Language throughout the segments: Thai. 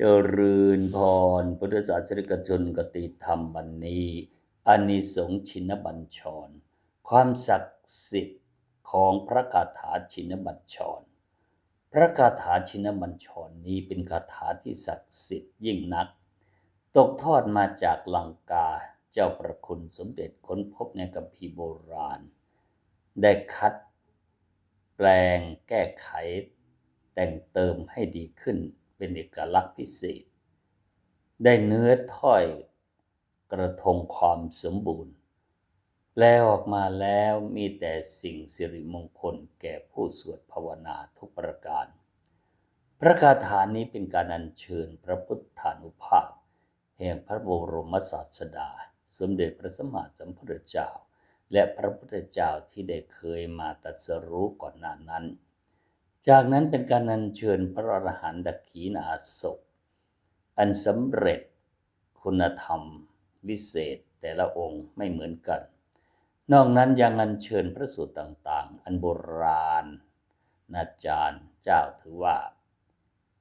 เจริญพร พุทธศาสนิกชนกติธรรมวันนี้อานิสงชินบัญชร ความศักดิ์สิทธิ์ของพระคาถาชินบัญชร พระคาถาชินบัญชรนี้เป็นคาถาที่ศักดิ์สิทธิ์ยิ่งนัก ตกทอดมาจากลังกาเจ้าประคุณสมเด็จค้นพบในกัมพีโบราณ ได้คัด แปลงแก้ไข แต่งเติมให้ดีขึ้น เป็นเอกลักษณ์พิเศษ ได้เนื้อถ้อยกระทงความสมบูรณ์แปลออกมาแล้วมีแต่สิ่งสิริมงคลแก่ผู้สวดภาวนาทุกประการ พระคาถานี้เป็นการอัญเชิญพระพุทธานุภาพ แห่งพระบรมศาสดา สมเด็จพระสัมมาสัมพุทธเจ้า และพระพุทธเจ้าที่ได้เคยมาตรัสรู้ก่อนหน้านั้น จากนั้นเป็นการอัญเชิญพระอรหันตขีณาสพอันสำเร็จคุณธรรม วิเศษแต่ละองค์ไม่เหมือนกัน นอกนั้นยังอัญเชิญพระสูตรต่างๆ อันโบราณนาจารย์เจ้าถือว่า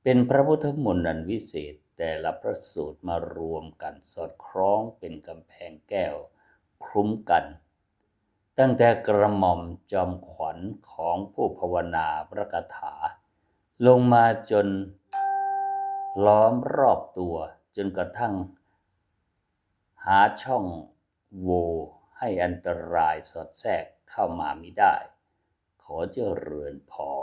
เป็นพระพุทธมนต์อันวิเศษแต่ละพระสูตรมารวมกันสอดคล้องเป็นกำแพงแก้ว คลุ้มกัน ตั้งแต่กระหม่อมจอมขวัญของผู้ภาวนาพระคาถา ลงมาจนล้อมรอบตัวจนกระทั่ง หาช่องโหว่ให้อันตรายสอดแทรกเข้ามามิได้ ขอเจริญพร